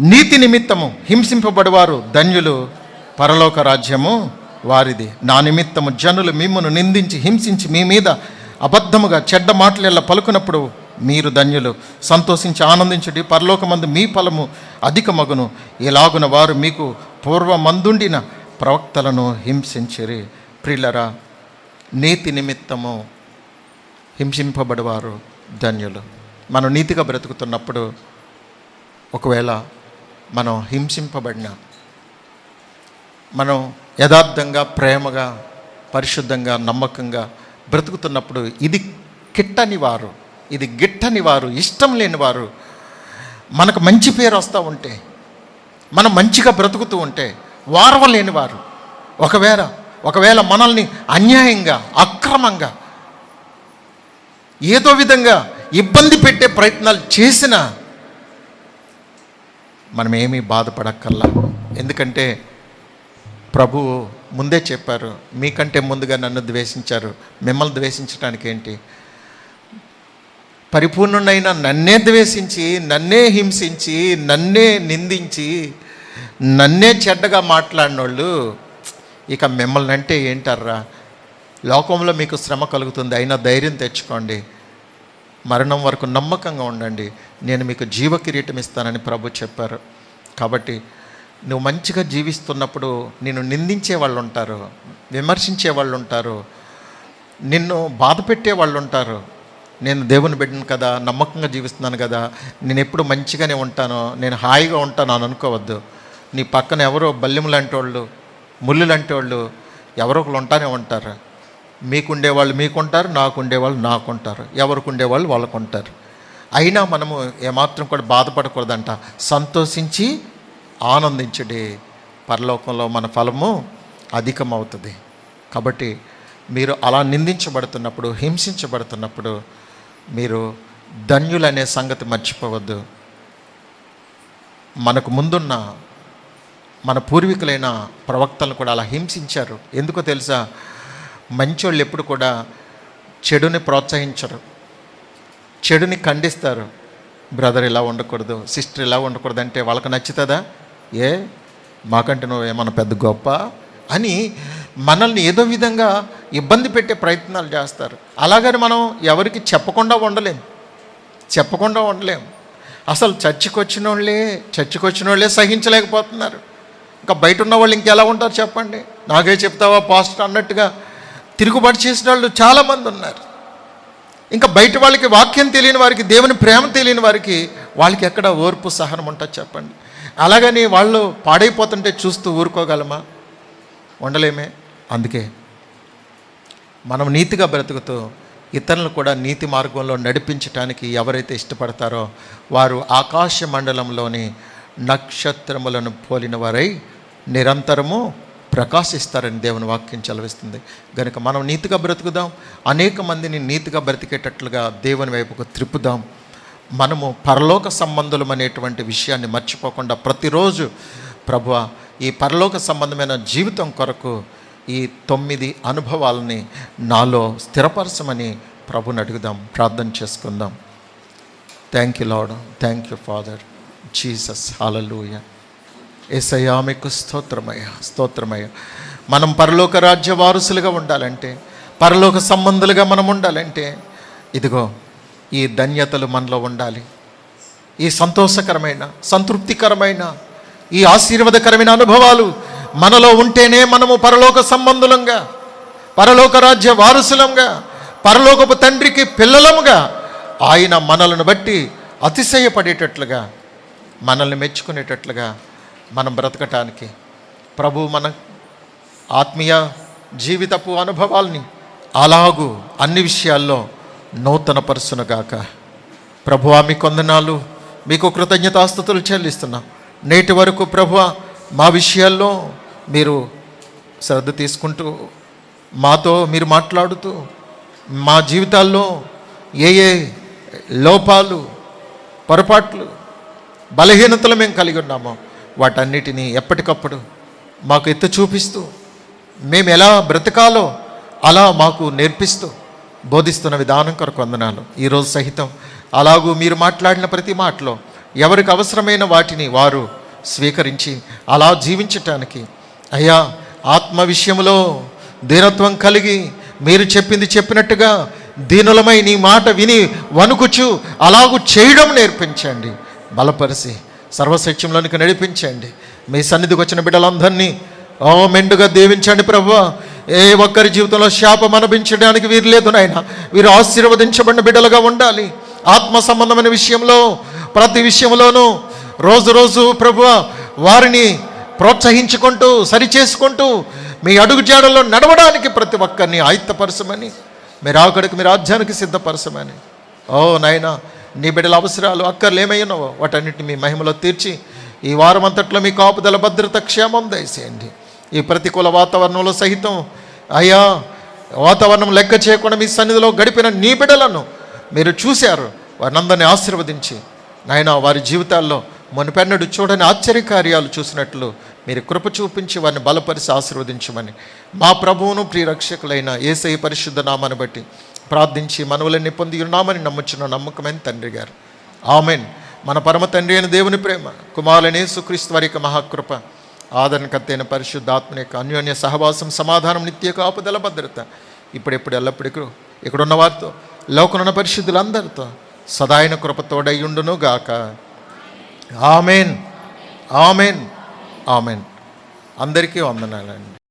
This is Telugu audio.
నీతి నిమిత్తము హింసింపబడివారు ధన్యులు పరలోక రాజ్యము వారిది. నా నిమిత్తము జనులు మిమ్మను నిందించి హింసించి మీ మీద అబద్ధముగా చెడ్డ మాటలు పలుకున్నప్పుడు మీరు ధన్యులు. సంతోషించి ఆనందించుడి. పరలోకమందు మీ ఫలము అధిక మగును ఇలాగున వారు మీకు పూర్వమందుండిన ప్రవక్తలను హింసించిరి. ప్రిల్లరా నీతి నిమిత్తము హింసింపబడివారు ధన్యులు. మనం నీతిగా బ్రతుకుతున్నప్పుడు ఒకవేళ మనం హింసింపబడిన మనం యథార్థంగా ప్రేమగా పరిశుద్ధంగా నమ్మకంగా బ్రతుకుతున్నప్పుడు ఇది కిట్టని వారు ఇది గిట్టని వారు ఇష్టం లేని వారు మనకు మంచి పేరు వస్తూ ఉంటే మనం మంచిగా బ్రతుకుతూ ఉంటే వారవలేని వారు. ఒకవేళ ఒకవేళ మనల్ని అన్యాయంగా అక్రమంగా ఏదో విధంగా ఇబ్బంది పెట్టే ప్రయత్నాలు చేసినా మనం ఏమీ బాధపడక్కర్లా. ఎందుకంటే ప్రభు ముందే చెప్పారు మీకంటే ముందుగా నన్ను ద్వేషించారు. మిమ్మల్ని ద్వేషించడానికి ఏంటి పరిపూర్ణుడైన నన్నే ద్వేషించి నన్నే హింసించి నన్నే నిందించి నన్నే చెడ్డగా మాట్లాడినోళ్ళు ఇక మిమ్మల్ని అంటే ఏంటర్రా? లోకంలో మీకు శ్రమ కలుగుతుంది అయినా ధైర్యం తెచ్చుకోండి. మరణం వరకు నమ్మకంగా ఉండండి. నేను మీకు జీవ కిరీటం ఇస్తానని ప్రభు చెప్పారు. కాబట్టి నువ్వు మంచిగా జీవిస్తున్నప్పుడు నిన్ను నిందించే వాళ్ళు ఉంటారు విమర్శించే వాళ్ళు ఉంటారు నిన్ను బాధ పెట్టే వాళ్ళు ఉంటారు నేను దేవుని బిడ్డను కదా నమ్మకంగా జీవిస్తున్నాను కదా నేను ఎప్పుడు మంచిగానే ఉంటాను నేను హాయిగా ఉంటాను అని అనుకోవద్దు. నీ పక్కన ఎవరో బల్లెములు లాంటి వాళ్ళు ముళ్ళు లాంటి వాళ్ళు ఎవరో ఒకరు ఉంటానే ఉంటారు. మీకుండేవాళ్ళు మీకుంటారు నాకుండేవాళ్ళు నాకుంటారు. ఎవరికి ఉండేవాళ్ళు వాళ్ళకు ఉంటారు అయినా మనము ఏమాత్రం కూడా బాధపడకూడదంట. సంతోషించి ఆనందించడి. పరలోకంలో మన ఫలము అధికమవుతుంది. కాబట్టి మీరు అలా నిందించబడుతున్నప్పుడు హింసించబడుతున్నప్పుడు మీరు ధన్యులనే సంగతి మర్చిపోవద్దు. మనకు ముందున్న మన పూర్వీకులైన ప్రవక్తలను కూడా అలా హింసించారు. ఎందుకో తెలుసా? మంచోళ్ళు ఎప్పుడు కూడా చెడుని ప్రోత్సహించరు. చెడుని ఖండిస్తారు. బ్రదర్ ఇలా ఉండకూడదు సిస్టర్ ఇలా ఉండకూడదు అంటే వాళ్ళకి నచ్చుతుందా? ఏ? మాకంటే నువ్వు ఏమన్నా పెద్ద గొప్ప? అని మనల్ని ఏదో విధంగా ఇబ్బంది పెట్టే ప్రయత్నాలు చేస్తారు. అలాగని మనం ఎవరికి చెప్పకుండా ఉండలేం. చెప్పకుండా ఉండలేం. అసలు చర్చికి వాళ్ళే చర్చికి వాళ్ళే సహించలేకపోతున్నారు. ఇంకా బయట ఉన్న వాళ్ళు ఇంకెలా ఉంటారు చెప్పండి? నాకే చెప్తావా పాస్టర్ అన్నట్టుగా తిరుగుబాటు చేసిన వాళ్ళు చాలామంది ఉన్నారు. ఇంకా బయట వాళ్ళకి వాక్యం తెలియని వారికి దేవుని ప్రేమ తెలియని వారికి వాళ్ళకి ఎక్కడ ఓర్పు సహనం ఉంటుంది చెప్పండి. అలాగని వాళ్ళు పాడైపోతుంటే చూస్తూ ఊరుకోగలమా? ఉండలేమే. అందుకే మనం నీతిగా బ్రతుకుతూ ఇతరులను కూడా నీతి మార్గంలో నడిపించటానికి ఎవరైతే ఇష్టపడతారో వారు ఆకాశ మండలంలోని నక్షత్రములను పోలిన వారై నిరంతరము ప్రకాశిస్తారని దేవుని వాక్యం చలవిస్తుంది. కనుక మనం నీతిగా బ్రతుకుదాం. అనేక మందిని నీతిగా బ్రతికేటట్లుగా దేవుని వైపుకు త్రిప్పుదాం. మనము పరలోక సంబంధులం అనేటువంటి విషయాన్ని మర్చిపోకుండా ప్రతిరోజు ప్రభువ ఈ పరలోక సంబంధమైన జీవితం కొరకు ఈ తొమ్మిది అనుభవాలని నాలో స్థిరపరచమని ప్రభుని అడుగుదాం. ప్రార్థన చేసుకుందాం. Thank you lord thank you father Jesus హాలూయా ఏసయ్యా మీకు స్తోత్రమయ్యా స్తోత్రమయ్య. మనం పరలోక రాజ్య వారసులుగా ఉండాలంటే పరలోక సంబంధులుగా మనం ఉండాలంటే ఇదిగో ఈ ధన్యతలు మనలో ఉండాలి. ఈ సంతోషకరమైన సంతృప్తికరమైన ఈ ఆశీర్వాదకరమైన అనుభవాలు మనలో ఉంటేనే మనము పరలోక సంబంధులంగా పరలోక రాజ్య వారసులంగా పరలోకపు తండ్రికి పిల్లలముగా ఆయన మనలను బట్టి అతిశయపడేటట్లుగా మనల్ని మెచ్చుకునేటట్లుగా మనం బ్రతకటానికి. ప్రభు మన ఆత్మీయ జీవితపు అనుభవాల్ని అలాగూ అన్ని విషయాల్లో నూతనపరుసునుగాక ప్రభువా మీ కొందనాలు మీకు కృతజ్ఞతాస్థుతులు చెల్లిస్తున్నా. నేటి వరకు ప్రభువ మా విషయాల్లో మీరు శ్రద్ధ తీసుకుంటూ మాతో మీరు మాట్లాడుతూ మా జీవితాల్లో ఏ ఏ లోపాలు పొరపాట్లు బలహీనతలు మేము కలిగి ఉన్నామో వాటన్నిటినీ ఎప్పటికప్పుడు మాకు ఎత్తు చూపిస్తూ మేము ఎలా బ్రతకాలో అలా మాకు నేర్పిస్తూ బోధిస్తున్న విధానం కొరకు వందనాలు. ఈరోజు సహితం అలాగూ మీరు మాట్లాడిన ప్రతి మాటలో ఎవరికి అవసరమైన వాటిని వారు స్వీకరించి అలా జీవించటానికి అయ్యా ఆత్మ విషయంలో దీనత్వం కలిగి మీరు చెప్పింది చెప్పినట్టుగా దీనులమై నీ మాట విని వణుకుచు అలాగూ చేయడం నేర్పించండి. బలపరిచి సర్వసత్యంలోనికి నడిపించండి. మీ సన్నిధికి వచ్చిన బిడ్డలందరినీ ఓ మెండుగా దీవించండి ప్రభు ఏ ఒక్కరి జీవితంలో శాపం అనిపించడానికి వీరు లేదు నాయన. వీరు ఆశీర్వదించబడిన బిడ్డలుగా ఉండాలి. ఆత్మ సంబంధమైన విషయంలో ప్రతి విషయంలోనూ రోజు రోజు ప్రభు వారిని ప్రోత్సహించుకుంటూ సరిచేసుకుంటూ మీ అడుగు జాడల్లో నడవడానికి ప్రతి ఒక్కరిని ఆయుత్తపరచమని మీరు ఆకడికి మీ రాజ్యానికి సిద్ధపరచమని. ఓ నాయనా నీ బిడ్డల అవసరాలు అక్కర్లు ఏమైనావో వాటన్నిటిని మీ మహిమలో తీర్చి ఈ వారం అంతట్లో మీ కాపుదల భద్రత క్షేమం దయచేయండి. ఈ ప్రతికూల వాతావరణంలో సహితం అయ్యా వాతావరణం లెక్క చేయకుండా మీ సన్నిధిలో గడిపిన నీ బిడ్డలను మీరు చూశారు. వారినందరినీ ఆశీర్వదించి నాయన వారి జీవితాల్లో మునిపెన్నడు చూడని ఆశ్చర్యకార్యాలు చూసినట్లు మీరు కృప చూపించి వారిని బలపరిచి ఆశీర్వదించమని మా ప్రభువును ప్రియరక్షకులైన ఏసై పరిశుద్ధ నామాన్ని బట్టి ప్రార్థించి మనవులన్నీ పొంది ఉన్నామని నమ్ముచున్న నమ్మకమైన తండ్రి గారు. ఆమెన్. మన పరమ తండ్రి అయిన దేవుని ప్రేమ కుమారులనే సుక్రీస్తు వారి యొక్క మహాకృప ఆదరణకర్తైన పరిశుద్ధాత్మని యొక్క అన్యోన్య సహవాసం సమాధానం నిత్య కాపుదల భద్రత ఇప్పుడెప్పుడు ఎల్లప్పుడూ ఇక్కడున్న వారితో లోకనున్న పరిశుద్ధులందరితో సదాయన కృపతోడయ్యుండును గాక. ఆమెన్. ఆమెన్. ఆమెన్. అందరికీ వందనాలండి.